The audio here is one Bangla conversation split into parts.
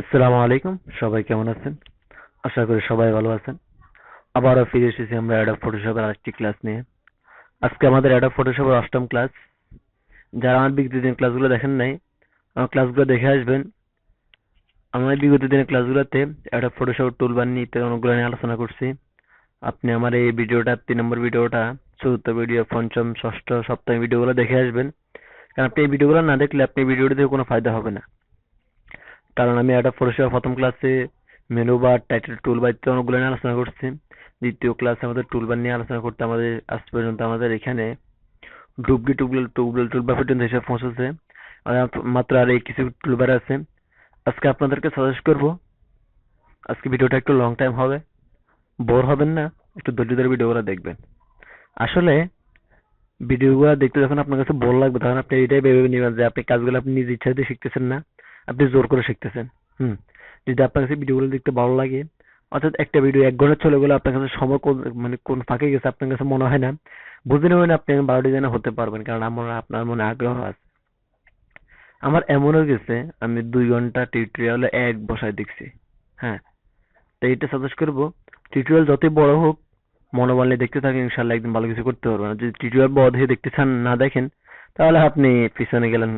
আসসালামু আলাইকুম। সবাই কেমন আছেন? আশা করি সবাই ভালো আছেন। আবারও ফিরে এসেছি আমরা অ্যাডাব ফটোশপের আরেকটি ক্লাস নিয়ে। আজকে আমাদের অ্যাডাব ফটোশপের অষ্টম ক্লাস যারা আমার বিগত দিনের ক্লাসগুলো দেখেন নাই, আমার ক্লাসগুলো দেখে আসবেন। আমার বিগত দিনের ক্লাসগুলোতে অ্যাডাব ফটোশপ টুলবার নিয়ে ইত্যাদি অনেকগুলো নিয়ে আলোচনা করছি। আপনি আমার এই ভিডিওটা, তিন নম্বর ভিডিওটা, চতুর্থ ভিডিও পঞ্চম, ষষ্ঠ, সপ্তম ভিডিওগুলো দেখে আসবেন। কারণ আপনি এই ভিডিওগুলো না দেখলে আপনি এই ভিডিওটা থেকে কোনো ফায়দা হবে না। কারণ আমি একটা ফটোশপ প্রথম ক্লাসে মেনু বার টাইটেল টুল ইত্যাদি অনেকগুলো নিয়ে আলোচনা করছি। দ্বিতীয় ক্লাসে আমাদের টুলবার নিয়ে আলোচনা করতে আমাদের আজ পর্যন্ত আমাদের এখানে ডুবলি টুবল টুবল টুলবার পর্যন্ত হিসাব পৌঁছেছে। মাত্র আর এই কিছু টুলবার আছে। আজকে আপনাদেরকে সাজেস্ট করব, আজকে ভিডিওটা একটু লং টাইম হবে। বোর হবেন না, একটু ধৈর্য ধরে ভিডিওগুলো দেখবেন। আসলে ভিডিওগুলো দেখতে যখন আপনার কাছে বোর লাগবে, তখন আপনি এটাই ভেবে নেবেন যে আপনি কাজগুলো আপনি নিজ ইচ্ছা দিয়ে শিখতেছেন না। আপনি জোর করে শিখতেছেন। হুম। যদি আপনার কাছে ভিডিওগুলো দেখতে ভালো লাগে, অর্থাৎ একটা ভিডিও এক ঘণ্টা চলে গেলে আপনার কাছে সময় কোন মানে কোন ফাঁকে গেছে আপনার কাছে মনে হয় না, বুঝে নেবেন আপনি বারো ডিজাইনে হতে পারবেন, কারণ আমার, আপনার মনে আগ্রহ আছে। আমার এমনও গেছে, আমি দুই ঘণ্টা টিউটোরিয়ালে এক বসায় দেখছি হ্যাঁ। তো এটা সাজেস্ট করব টিউটোরিয়াল যতই বড় হোক মনোবল নিয়ে দেখতে থাকেন ইনশাল্লাহ একদিন ভালো কিছু করতে পারবেন। যদি টিউটোরিয়াল বড় হয়ে দেখতে চান, না দেখেন, তাহলে আপনি পিছনে গেলেন,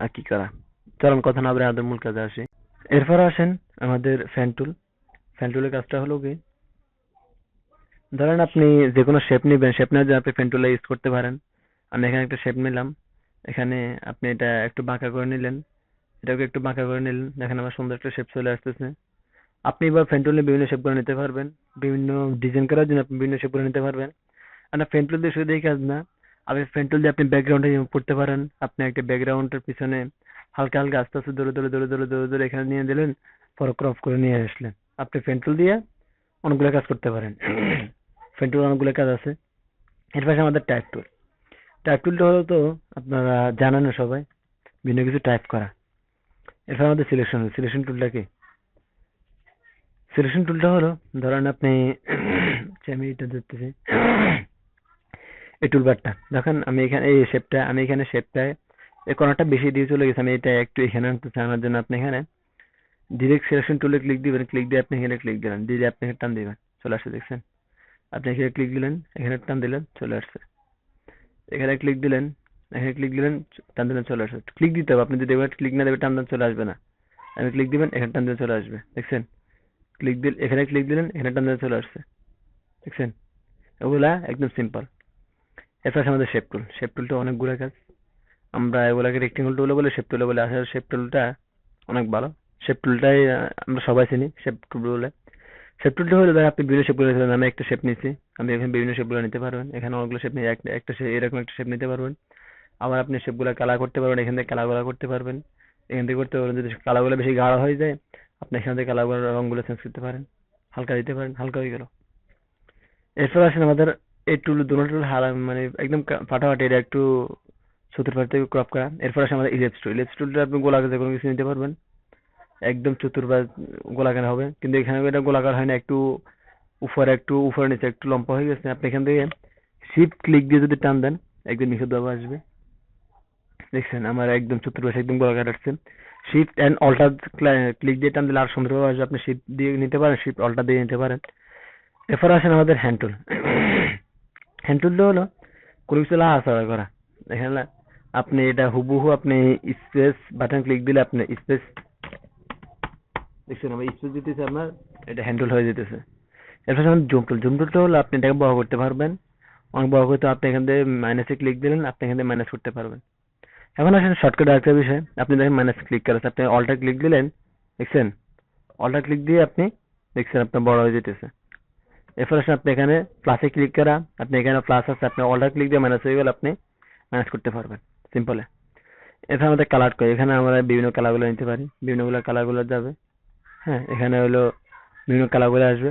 আর কি করা? চলুন কথা না বলে আমাদের মূল কাজে আসি। এরপর আসেন আমাদের ফ্যান টুল কাজটা হলো কি? ধরেন আপনি যে কোনো শেপ নেবেন শেপ নেওয়ার জন্য আপনি ফ্যান ইউজ করতে পারেন। আমি এখানে একটা শেপ নিলাম। এখানে আপনি এটা একটু বাঁকা করে নিলেন। এটাকে একটু বাঁকা করে নিলেন। দেখেন আমার সুন্দর একটা শেপ চলে আসতেছে। আপনি এবার ফ্যান টুলে বিভিন্ন শেপ করে নিতে পারবেন। বিভিন্ন ডিজাইন করার জন্য আপনি বিভিন্ন শেপ করে নিতে পারবেন। আর ফ্যান টুল দিয়ে শুধু এই কাজ না, আপনি ফ্যান টুল দিয়ে আপনি ব্যাকগ্রাউন্ডে করতে পারেন। আপনি একটা ব্যাকগ্রাউন্ডের পিছনে হালকা হালকা আস্তে আস্তে দৌড়ে দৌড়ে দৌড়ে দৌড়ে দৌড়ে দৌড়ে এখানে নিয়ে দিলেন, পরে ক্রপ করে নিয়ে আসলেন। আপনি পেন্টুল দিয়ে অনেকগুলো কাজ করতে পারেন। পেন্টুল অনেকগুলো কাজ আছে। এর পাশে আমাদের টাইপ টুল টাইপ টুলটা হলো তো আপনারা জানেন সবাই বিভিন্ন কিছু টাইপ করা। এরপর আমাদের সিলেকশন সিলেকশন টুলটা কি? সিলেকশন টুলটা হলো, ধরেন আপনি আমি এটা ধরতেছি। এই টুলবারটা দেখেন আমি এখানে, এই শেপটা আমি এখানে শেপটায় এই কর্নারটা বেশি দিয়ে চলে গেছে, আমি এটা একটু এখানে আনতে চাওয়ার জন্য আপনি এখানে ডিরেক্ট সিলেকশন টুলে ক্লিক দিবেন ক্লিক দিয়ে আপনি এখানে ক্লিক দিলেন, দিয়ে আপনি এখানে টান দিবেন, চলে আসছে দেখছেন? আপনি এখানে ক্লিক দিলেন, এখানে টান দিলেন, চলে আসছে। এখানে ক্লিক দিলেন, এখানে ক্লিক দিলেন, টান দিলেন, চলে আসছে। ক্লিক দিতে হবে, আপনি যদি এবার ক্লিক না দেবেন, টান দেন, চলে আসবে না। আমি ক্লিক দিবেন, এখানে টান দিলে চলে আসবে, দেখছেন? ক্লিক দিল, এখানে ক্লিক দিলেন, এখানে টান দিলে চলে আসছে, দেখছেন? ওগুলা একদম সিম্পল এরপর আমাদের শেপ টুল শেপ টুলটা অনেকগুলো কাজ। আমরা এগুলাকে রেক্টেঙ্গল টুলে বলে শেপ টুলে বলে আসলে শেপ টুলটা অনেক ভালো। শেপ টুলটাই আমরা সবাই চিনি শেপ টুল বলে। শেপ টুলটা হলো ধর আপনি বিভিন্ন শেপগুলো নিতে আমি একটা শেপ নিচ্ছি আমি এখানে বিভিন্ন শেপগুলো নিতে পারবেন। এখানে অনেকগুলো শেপ নিয়ে একটা একটা এরকম একটা শেপ নিতে পারবেন। আবার আপনি শেপগুলো কালার করতে পারবেন। এখান থেকে কালারগুলো করতে পারবেন। এখান থেকে করতে পারবেন। যদি কালারগুলো বেশি গাঢ় হয়ে যায়, আপনি এখান থেকে কালারগুলো রঙগুলো চেঞ্জ করতে পারেন। হালকা দিতে পারেন। হালকা হয়ে গেল। এরপর আসেন আমাদের এই টুল দুটো টুল হারা মানে একদম ফাটাফাটি, এটা একটু চতুর্পাশ থেকে ক্রপ করা। এরপর আসে আমাদের ইলেপস টুল ইলেপস টুলটা আপনি গোলাকার যে কোনো কিছু নিতে পারবেন। একদম চতুর্পাশ গোলাকার হবে। কিন্তু এখানে এটা গোলাকার হয় না। একটু উপরে একটু উপরে নিচে, একটু লম্বা হয়ে গেছে। আপনি এখান থেকে শিফট ক্লিক দিয়ে যদি টান দেন, একদম নিখুঁত ভাবে আসবে। দেখছেন, আমার একদম চতুর্পাশে একদম গোলাকার আসছে। শিফট অ্যান্ড অল্টার ক্লিক দিয়ে টান দিলে আর সুন্দরভাবে আসবে। আপনি শিফট দিয়ে নিতে পারেন শিফট অল্টার দিয়ে নিতে পারেন। এরপর আসেন আমাদের হ্যান্ড টুল হলো কোনো কিছু লাড়াচাড়া করা। এখানে আপনি এটা হুবহু আপনি স্পেস বাটন ক্লিক দিলে আপনি স্পেস দেখছেন, আমার স্পেস দিতেছে আপনার, এটা হ্যান্ডেল হয়ে যেতেছে। এরপর যেমন জুম টুল জুম টুলটা হলো, আপনি এটাকে বড় করতে পারবেন। অনেক বড় করতে আপনি এখান থেকে মাইনাসে ক্লিক দিলেন, আপনি এখান থেকে মাইনাস করতে পারবেন। এখন আসেন শর্টকাট আরেকটা বিষয়। আপনি দেখেন মাইনাস ক্লিক করেছে। আপনি অল্টার ক্লিক দিলেন, দেখছেন? অল্টার ক্লিক দিয়ে আপনি দেখছেন আপনার বড় হয়ে যেতেছে। এরপর আসেন আপনি এখানে প্লাসে ক্লিক করা। আপনি এখানে প্লাস আছে, আপনি অল্টার ক্লিক দিয়ে মাইনাস হয়ে গেলে আপনি মাইনাস করতে পারবেন। সিম্পলে এরপর আমাদের কালার করে। এখানে আমরা বিভিন্ন কালারগুলো নিতে পারি। বিভিন্নগুলো কালারগুলো যাবে। হ্যাঁ এখানে হলো বিভিন্ন কালারগুলো আসবে।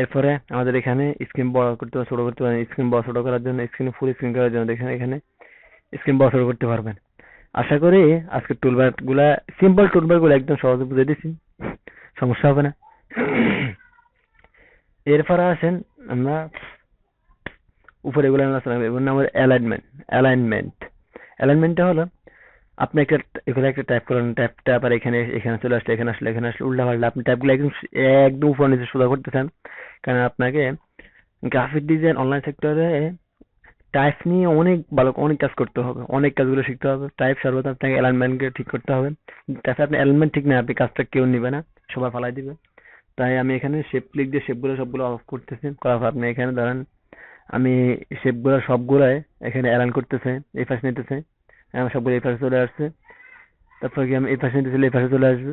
এরপরে আমাদের এখানে স্ক্রিন বড় করতে ছোট করতে পারেন। স্ক্রিন বড়, ছোট করার জন্য স্ক্রিন ফুল স্ক্রিন করার জন্য এখানে এখানে স্ক্রিন বড়, ছোট করতে পারবেন। আশা করি আজকে টুলবারগুলা সিম্পল টুলবারগুলো একদম সহজে বুঝে দিচ্ছি সমস্যা হবে না। এরপরে আসেন আমরা, উপরে এগুলো করব এগুলোর নাম অ্যালাইনমেন্ট অ্যালাইনমেন্ট অ্যালাইনমেন্টটা হলো, আপনি একটা, এখানে একটা টাইপ করেন ট্যাপটা আবার এখানে এখানে চলে আসলে, এখানে আসলে এখানে আসলে, উল্টা পাল্টা। আপনি ট্যাপগুলো একদম একদম উপর নিচে সোজা করতে চান, কারণ আপনাকে গ্রাফিক ডিজাইন অনলাইন সেক্টরে টাইপ নিয়ে অনেক ভালো, অনেক কাজ করতে হবে, অনেক কাজগুলো শিখতে হবে। টাইপ সর্বদা আপনাকে অ্যালাইনমেন্টকে ঠিক করতে হবে। তাতে আপনি অ্যালাইনমেন্ট ঠিক না আপনি কাজটা কেউ নিবে না, সবাই ফালাই দিবে। তাই আমি এখানে শেপ ক্লিক দিয়ে শেপগুলো সবগুলো অফ করতেছি। করার আপনি এখানে ধরেন আমি শেপগুলো সবগুলোয় এখানে অ্যালাইন করতেছে, এই পাশে নিতেছে, আমার সবগুলো এই পাশে চলে আসছে। তারপর কি আমি এই পাশে নিতেছি, এই পাশে চলে আসবে।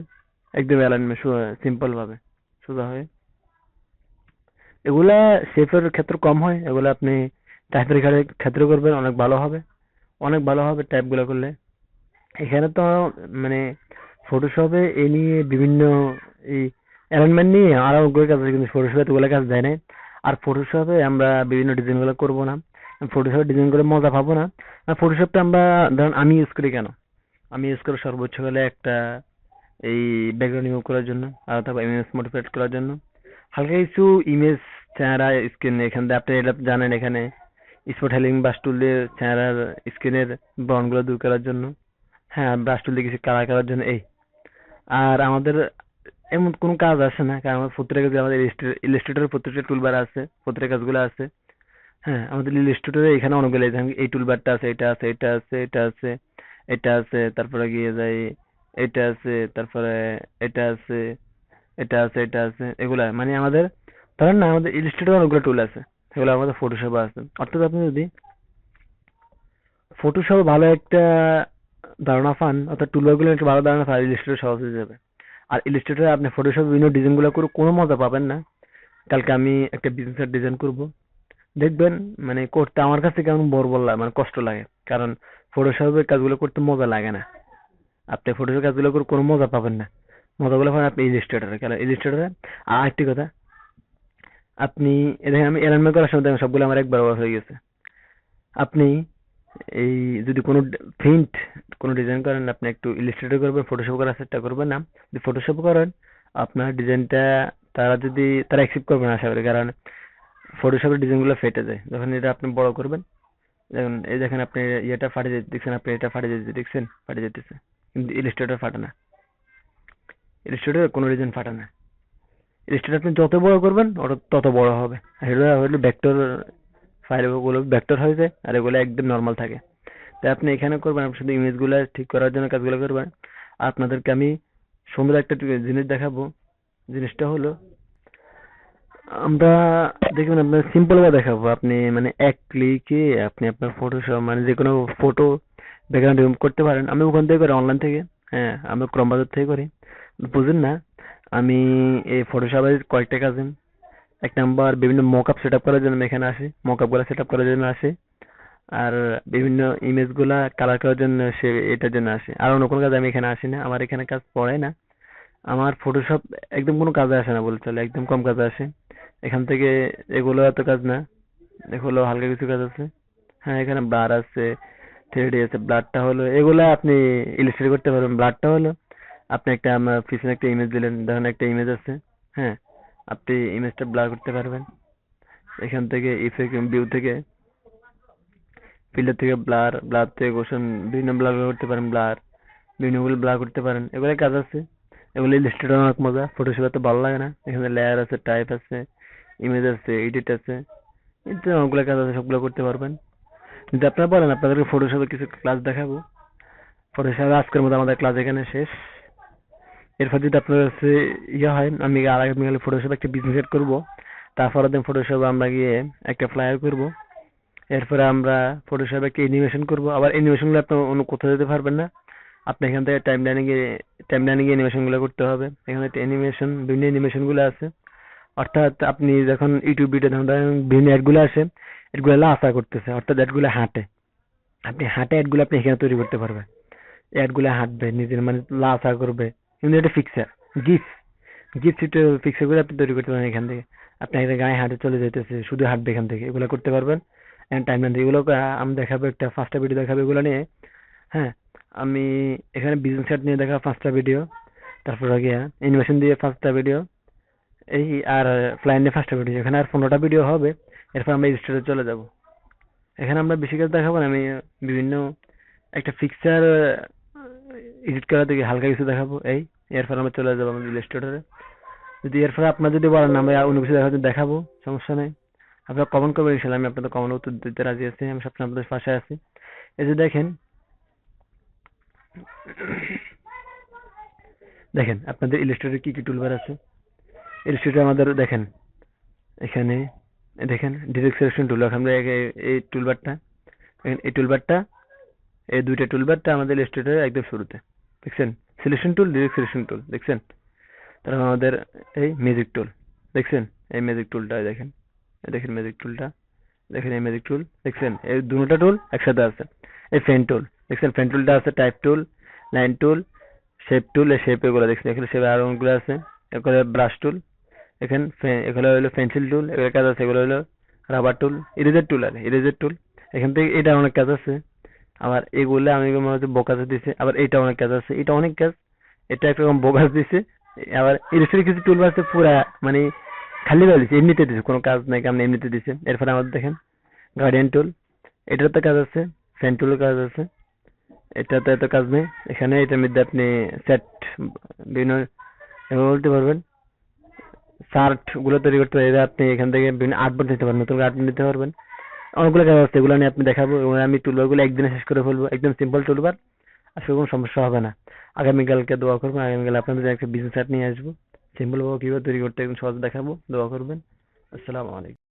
একদম অ্যালাইনমেন্ট সিম্পল ভাবে, সোজা হয়ে। এগুলা শেপের ক্ষেত্রে কম হয়, এগুলো আপনি টাইপের ক্ষেত্রে করবেন, অনেক ভালো হবে। অনেক ভালো হবে টাইপগুলো করলে। এখানে তো মানে ফটোশপে এ নিয়ে বিভিন্ন এই অ্যালাইনমেন্ট নিয়ে আরও করে কাজ আছে, কিন্তু ফটোশপে এতগুলো কাজ দেয় নাই। আর ফটোশপে আমরা বিভিন্ন ডিজাইনগুলো করব না। ফটোশপে ডিজাইন করে মজা পাবো না। আর ফটোশপটা আমরা, ধরুন আমি ইউজ করি কেন? আমি ইউজ করি সর্বোচ্চ হলে একটা এই ব্যাকগ্রাউন্ড রিমুভ করার জন্য, আর তারপর ইমেজ মডিফাইড করার জন্য। হালকা কিছু ইমেজ চেহারা স্ক্রিন এখান থেকে আপনি এটা জানেন এখানে। স্পট হেলিং ব্রাশ টুল চেহারার স্ক্রিনেরগুলো দূর করার জন্য। হ্যাঁ ব্রাশ টুল দিয়ে কিছু কালার করার জন্য, এই। আর আমাদের এমন কোনো কাজ আসে না? কারণ আমাদের প্রত্যেকটা কাজে আমাদের ইলাস্ট্রেটরের প্রত্যেকটা টুলবার আছে প্রত্যেকটা কাজগুলো আছে। হ্যাঁ আমাদের ইলাস্ট্রেটরে এখানে অনেকগুলো এই টুলবারটা আছে, এটা আছে এটা আছে এটা আছে এটা আছে, তারপরে গিয়ে যাই এটা আছে, তারপরে এটা আছে এটা আছে এটা আছে, এগুলা। মানে আমাদের, ধরেন না, আমাদের ইলাস্ট্রেটর অনেকগুলো টুল আছে, সেগুলো আমাদের ফটোশপ আছে। অর্থাৎ আপনি যদি ফটোশপ ভালো একটা ধারণা পান, অর্থাৎ টুলবারগুলো একটা ভালো ধারণা পান ইলাস্ট্রেটর সহজ হয়ে যাবে। আর ইলাস্ট্রেটরে আপনি ফটোশপ বিভিন্ন ডিজাইনগুলো করে কোনো মজা পাবেন না। কালকে আমি একটা বিজনেসের ডিজাইন করব। দেখবেন মানে করতে আমার কাছে কেমন বড় লাগে মানে কষ্ট লাগে। কারণ ফটোশপের কাজগুলো করতে মজা লাগে না। আপনি ফটোশপের কাজগুলো করে কোনো মজা পাবেন না। মজাগুলো পাবেন আপনি ইলিস্ট্রেটরে কারণ ইলিস্ট্রেটরে আর একটি কথা, আপনি দেখেন আমি অ্যালাইনমেন্ট করার সময় দেখেন সবগুলো আমার একবার হয়ে গেছে। আপনি এই যদি কোনো প্রিন্ট কোনো ডিজাইন করেন, আপনি একটু ইলিস্ট্রেটর করবেন ফটোশপ করার চেষ্টা করবেন না। যদি ফটোশপ করেন, আপনার ডিজাইনটা তারা যদি, তারা অ্যাকসেপ্ট করবে না, আশা করি। কারণ ফটোশপের ডিজাইনগুলো ফেটে যায়। যখন এটা আপনি বড় করবেন, দেখুন, এই দেখেন আপনি ইয়েটা ফাটে যেতে দেখছেন আপনি এটা ফাটে যেতে দেখছেন ফাটে যেতেছে কিন্তু ইলিস্ট্রেটর ফাটে না। ইলিস্ট্রেটর কোনো ডিজাইন ফাটে না। ইলিস্ট্রেটর আপনি যত বড় করবেন, ওটা তত বড় হবে। এটা হলো ভেক্টর ফাইল ওগুলো ভেক্টর হয়ে যায়, আর এগুলো একদম নর্মাল থাকে। তাই আপনি এখানে করবেন আপনি শুধু ইমেজগুলো ঠিক করার জন্য কাজগুলো করবেন। আপনাদেরকে আমি সুন্দর একটা জিনিস দেখাবো। জিনিসটা হলো, আমরা দেখবেন আপনার সিম্পল ভাবে দেখাবো। আপনি মানে এক ক্লিকে আপনি আপনার ফটো মানে যে কোনো ফটো ব্যাকগ্রাউন্ড রিমুভ করতে পারেন। আমি ওখান থেকে করি অনলাইন থেকে। হ্যাঁ আমি ক্রম বাজার থেকে করি। বুঝেন না? আমি এই ফটোশপের কয়েকটা কাজ এক নাম্বার বিভিন্ন মকআপ সেট আপ করার জন্য এখানে আসি। মকআপগুলা সেট আপ করার জন্য আসি। আর বিভিন্ন ইমেজগুলা কালার করার জন্য সে এটার জন্য আসে। আর অন্য কোনো কাজ আমি এখানে আসি না আমার এখানে কাজ পড়ে না। আমার ফটোশপ একদম কোনো কাজে আসে না বলতে চলে, একদম কম কাজে আসে। এখান থেকে এগুলো এত কাজ না, এগুলো হালকা কিছু কাজ আছে। হ্যাঁ এখানে ব্লার আছে থ্রি আছে ব্লাডটা হলো, এগুলো আপনি ইলিস্ট্রেট করতে পারবেন। ব্লাডটা হলো, আপনি একটা আমার পিছনে একটা ইমেজ দিলেন ধরেন একটা ইমেজ আছে হ্যাঁ আপনি ইমেজটা ব্লার করতে পারবেন। এখান থেকে ইফেক্ট ভিউ থেকে ফিল্টার থেকে ব্লার ব্লার থেকে কোশন বিভিন্ন ব্লার করতে পারেন ব্লার বিভিন্নগুলো ব্লার করতে পারেন এগুলো কাজ আছে। এগুলো ইলিস্ট্রেট অনেক মজা ফটোশপ তো ভালো লাগে না। এখানে লেয়ার আছে টাইপ আছে ইমেজ আছে এডিট আছে। কিন্তু অনেকগুলো কাজ আছে, সবগুলো করতে পারবেন। যদি আপনারা বলেন আপনাদেরকে ফটোশপে কিছু ক্লাস দেখাবো। ফটোশপে আজকের মতো আমাদের ক্লাস এখানে শেষ। এরপর যদি আপনার কাছে ইয়ে হয়, আমি আগামীকালে ফটোশপ একটা বিজনেস এড করব। তারপরে দিন ফটোশপ আমরা গিয়ে একটা ফ্লায়ার করব। এরপরে আমরা ফটোশপ একটা অ্যানিমেশন করব। আবার অ্যানিমেশনগুলো আপনি অন্য কোথাও যেতে পারবেন না। আপনি এখান থেকে টাইম লাইনে গিয়ে টাইম লাইনে গিয়ে অ্যানিমেশনগুলো করতে হবে। এখানে অ্যানিমেশন বিভিন্ন অ্যানিমেশনগুলো আছে। অর্থাৎ আপনি যখন ইউটিউব ভিডিও ধরেন বিভিন্ন অ্যাডগুলো আসে। এডগুলো লাফা করতেছে। অর্থাৎ অ্যাডগুলো হাঁটে। আপনি হাঁটে অ্যাডগুলো আপনি এখানে তৈরি করতে পারবেন। অ্যাডগুলো হাঁটবে, নিজের মানে লাফা করবে। কিন্তু এটা ফিক্সার গিফট গিফট ফিক্সার করে আপনি তৈরি করতে পারেন এখান থেকে। আপনি একটা গায়ে হাঁটে চলে যেতেছে শুধু হাঁটবে এখান থেকে। এগুলো করতে পারবেন। টাইম লাইন এগুলো আমি দেখাবো একটা ফার্স্টটা ভিডিও দেখাবো এগুলো নিয়ে। হ্যাঁ আমি এখানে বিজনেস সেট নিয়ে দেখাবো পাঁচটা ভিডিও তারপর গিয়ে অ্যানিমেশন দিয়ে পাঁচটা ভিডিও এই, আর ফ্লাইন নিয়ে পাঁচটা ভিডিও এখানে আর পনেরোটা ভিডিও হবে। এরপর আমরা স্টেটে চলে যাব। এখানে আমরা বেশি কাজ দেখাবো না, আমি বিভিন্ন একটা ফিক্সার এডিট করা থেকে হালকা কিছু দেখাবো। এই, এরপর আমরা চলে যাব আমাদের ইলাস্ট্রেটরে যদি এরপর আপনার যদি বলেন, আমরা অন্য কিছু দেখাতে দেখাবো, সমস্যা নেই। আপনারা কমেন্ট করবেন ইনশাল্লাহ আমি আপনাদের কমেন্ট উত্তর দিতে রাজি আছি, আমি সবসময় আপনাদের পাশে আছি। এই যে দেখেন দেখেন, আপনাদের ইলাস্ট্রেটরে কি কি টুলবার আছে? ইলাস্ট্রেটর আমাদের, দেখেন, এখানে দেখেন ডিরেক্ট সিলেকশন টুল আমরা এই- টুলবারটা এই টুলবারটা এই দুইটা টুলবারটা আমাদের ইলাস্ট্রেটরের একদম শুরুতে, দেখছেন? Selection tool direct selection tool দেখছেন? তারপর আমাদের এই ম্যাজিক টুল দেখছেন? এই ম্যাজিক টুলটা দেখেন। দেখেন ম্যাজিক টুলটা দেখেন এই ম্যাজিক টুল দেখছেন? এই দুটো টুল একসাথে আছে। এই ফেন টুল দেখছেন? ফেন টুলটা আছে type tool line tool shape tool এই শেপ এগুলো দেখছেন? এখানে শেপ আরও অনেকগুলো আছে। এরপরে ব্রাশ টুল এখানে এগুলো হলো পেন্সিল টুল এগুলো কাজ আছে, এগুলো হলো রাবার টুল ইরেজার টুল আর ইরেজার টুল এখান থেকে এটা অনেক কাজ আছে। আবার এগুলো আমি মনে হচ্ছে বোকাস দিছে, আবার এটা অনেক কাজ আছে। এটা অনেক কাজ। এটা একরকম বোকাস দিছে। আবার ইলেকট্রিক কিছু টুল আছে পুরা মানে খালি দিছে এমনিতে দিছে, কোনো কাজ নাই কাম এমনিতে দিছে। এরপরে আমাদের দেখেন গার্ডিয়ান টুল এটাতে কাজ আছে ফ্যান টুলের কাজ আছে, এটাতে এত কাজ নেই। এখানে এটার মধ্যে আপনি সেট বিভিন্ন বলতে পারবেন। চার্টগুলো তৈরি করতে পারবেন আপনি এখান থেকে বিভিন্ন আর্টবোর্ড নিতে পারবেন, নতুন আর্টবোর্ড নিতে পারবেন। অনেকগুলো কাজ আছে, এগুলো নিয়ে আপনি দেখাবো, এবং আমি টুলবারগুলো একদিনে শেষ করে ফেলব, একদম সিম্পল টুলবার আসলে কোনো সমস্যা হবে না। আগামীকালকে দোয়া করব, আগামীকাল আপনাদের একটা বিজনেস অ্যাপ নিয়ে আসব। সিম্পল ভাবে কীভাবে তৈরি করতে একদম সহজ দেখাবো দোয়া করবেন। আসসালামু আলাইকুম।